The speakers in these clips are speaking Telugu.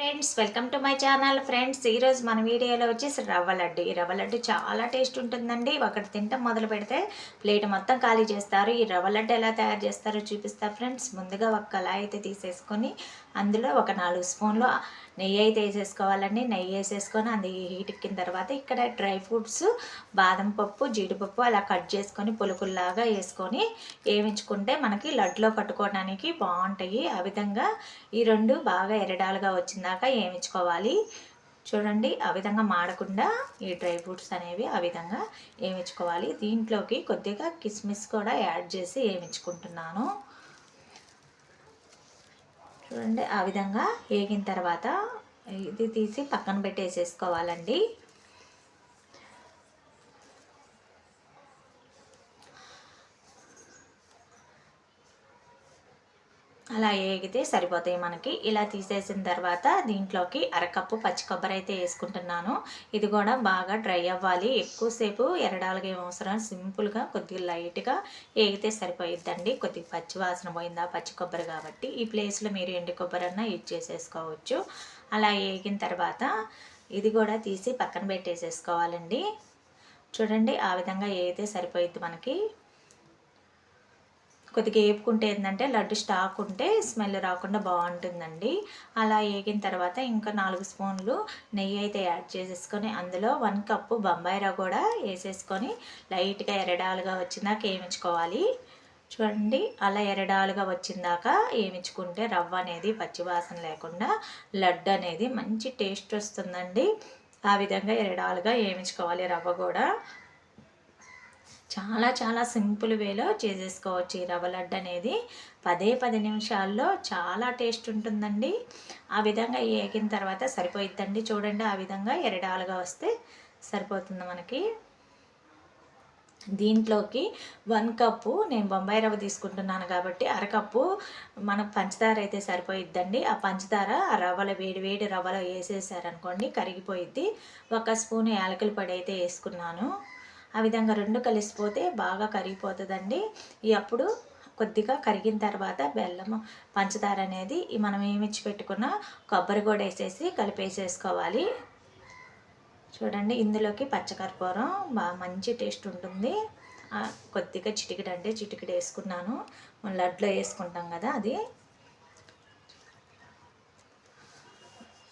Friends welcome to my channel. Friends ఈరోజు మన వీడియోలో వచ్చేసి రవ్వ లడ్డు. ఈ రవ్వ లడ్డు చాలా టేస్ట్ ఉంటుందండి. ఒకటి తింటాం మొదలు పెడితే ప్లేట్ మొత్తం ఖాళీ చేస్తారు. ఈ రవ్వ లడ్డు ఎలా తయారు చేస్తారో చూపిస్తా ఫ్రెండ్స్. ముందుగా ఒక కళాయి అయితే తీసేసుకొని అందులో ఒక నాలుగు స్పూన్లు నెయ్యి అయితే వేసేసుకోవాలండి. నెయ్యి వేసేసుకొని అది హీట్ ఎక్కిన తర్వాత ఇక్కడ డ్రై ఫ్రూట్స్ బాదం పప్పు జీడిపప్పు అలా కట్ చేసుకొని పులుకుల్లాగా వేసుకొని వేయించుకుంటే మనకి లడ్లో కట్టుకోవడానికి బాగుంటాయి. ఆ విధంగా ఈ రెండు బాగా ఎరడాలుగా వచ్చిందాక వేయించుకోవాలి. చూడండి ఆ విధంగా మాడకుండా ఈ డ్రై ఫ్రూట్స్ అనేవి ఆ విధంగా వేయించుకోవాలి. దీంట్లోకి కొద్దిగా కిస్మిస్ కూడా యాడ్ చేసి వేయించుకుంటున్నాను. చూడండి ఆ విధంగా వేగిన తర్వాత ఇది తీసి పక్కన పెట్టేసేసుకోవాలండి. అలా ఏగితే సరిపోతాయి మనకి. ఇలా తీసేసిన తర్వాత దీంట్లోకి అరకప్పు పచ్చి కొబ్బరి అయితే వేసుకుంటున్నాను. ఇది కూడా బాగా డ్రై అవ్వాలి. ఎక్కువసేపు ఎరడాలుగా ఏం అవసరం. సింపుల్గా కొద్దిగా లైట్గా ఏగితే సరిపోయిద్దండి. కొద్దిగా పచ్చి వాసన పోయిందా పచ్చి కొబ్బరి కాబట్టి ఈ ప్లేస్లో మీరు ఎండు కొబ్బరి అన్నా యూజ్ చేసేసుకోవచ్చు. అలా వేగిన తర్వాత ఇది కూడా తీసి పక్కన పెట్టేసేసుకోవాలండి. చూడండి ఆ విధంగా ఏగితే సరిపోయిద్ది మనకి. కొద్దిగా ఏపుకుంటే ఏంటంటే లడ్డు స్టాక్ ఉంటే స్మెల్ రాకుండా బాగుంటుందండి. అలా వేగిన తర్వాత ఇంకా నాలుగు స్పూన్లు నెయ్యి అయితే యాడ్ చేసేసుకొని అందులో వన్ కప్పు బొంబాయి రవ్వ కూడా వేసేసుకొని లైట్గా ఎరడాలుగా వచ్చిందాక వేయించుకోవాలి చూడండి అలా ఎరడాలుగా వచ్చిందాక వేయించుకుంటే రవ్వ అనేది పచ్చివాసన లేకుండా లడ్డు అనేది మంచి టేస్ట్ వస్తుందండి. ఆ విధంగా ఎరడాలుగా వేయించుకోవాలి రవ్వ కూడా. చాలా చాలా సింపుల్ వేలో చేసేసుకోవచ్చు ఈ రవ్వ లడ్డు అనేది. పదే పది నిమిషాల్లో చాలా టేస్ట్ ఉంటుందండి. ఆ విధంగా ఏగిన తర్వాత సరిపోయిద్దండి. చూడండి ఆ విధంగా ఎరడాలుగా వస్తే సరిపోతుంది మనకి. దీంట్లోకి వన్ కప్పు నేను బొంబాయి రవ్వ తీసుకుంటున్నాను కాబట్టి అరకప్పు మనకు పంచదార అయితే సరిపోయిద్దండి. ఆ పంచదార ఆ రవ్వలో వేడి వేడి రవ్వలో వేసేసారనుకోండి కరిగిపోయిద్ది. ఒక స్పూన్ యాలకుల పొడి అయితే వేసుకున్నాను. ఆ విధంగా రెండు కలిసిపోతే బాగా కరిగిపోతుందండి. ఈ అప్పుడు కొద్దిగా కరిగిన తర్వాత బెల్లం పంచదార అనేది మనం ఏమిచ్చి పెట్టుకున్న కొబ్బరి కూడా వేసేసి కలిపేసేసుకోవాలి. చూడండి ఇందులోకి పచ్చకర్పూరం బాగా మంచి టేస్ట్ ఉంటుంది. కొద్దిగా చిటికెడు అంటే చిటికెడు వేసుకున్నాను లడ్లో వేసుకుంటాం కదా అది.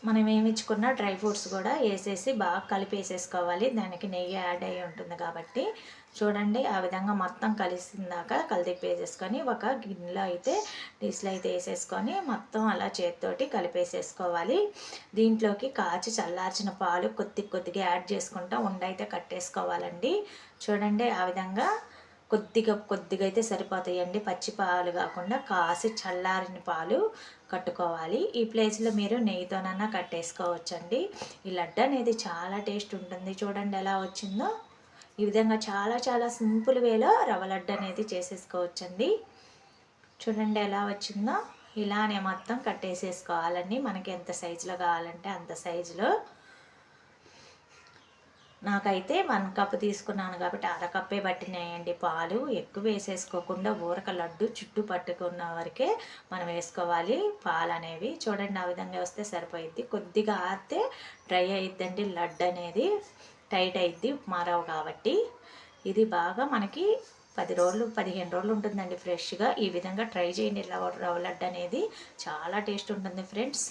మనం ఏమిచ్చుకున్న డ్రై ఫ్రూట్స్ కూడా వేసేసి బాగా కలిపేసేసుకోవాలి. దానికి నెయ్యి యాడ్ అయ్యి ఉంటుంది కాబట్టి. చూడండి ఆ విధంగా మొత్తం కలిసిందాక కలిపేసేసుకొని ఒక గిన్నెలో అయితే డిస్లో అయితే వేసేసుకొని మొత్తం అలా చేతితోటి కలిపేసేసుకోవాలి. దీంట్లోకి కాచి చల్లార్చిన పాలు కొద్ది కొద్దిగా యాడ్ చేసుకుంటా ఉండైతే కట్టేసుకోవాలండి. చూడండి ఆ విధంగా కొద్దిగా కొద్దిగా అయితే సరిపోతాయండి. పచ్చి పాలు కాకుండా కాసి చల్లారిన పాలు కట్టుకోవాలి. ఈ ప్లేస్లో మీరు నెయ్యితోనన్నా కట్టేసుకోవచ్చండి. ఈ లడ్డు అనేది చాలా టేస్ట్ ఉంటుంది. చూడండి ఎలా వచ్చిందో. ఈ విధంగా చాలా చాలా సింపుల్ వేలో రవ్వ లడ్డు అనేది చేసేసుకోవచ్చండి. చూడండి ఎలా వచ్చిందో. ఇలానే మొత్తం కట్టేసేసుకోవాలండి. మనకి ఎంత సైజులో కావాలంటే అంత సైజులో. నాకైతే వన్ కప్ తీసుకున్నాను కాబట్టి అర కప్పే పట్టినాయండి పాలు. ఎక్కువ వేసేసుకోకుండా ఊరక లడ్డు చుట్టూ పట్టుకున్న వరకే మనం వేసుకోవాలి. పాలు అనేవి చూడండి ఆ విధంగా వస్తే సరిపోయిద్ది. కొద్దిగా ఆరితే డ్రై అయిద్దండి. లడ్డు అనేది టైట్ అయిద్ది మారవు కాబట్టి. ఇది బాగా మనకి పది రోజులు పదిహేను రోజులు ఉంటుందండి ఫ్రెష్గా. ఈ విధంగా ట్రై చేయండి. రవ్వ రవ్వ లడ్డు అనేది చాలా టేస్ట్ ఉంటుంది ఫ్రెండ్స్.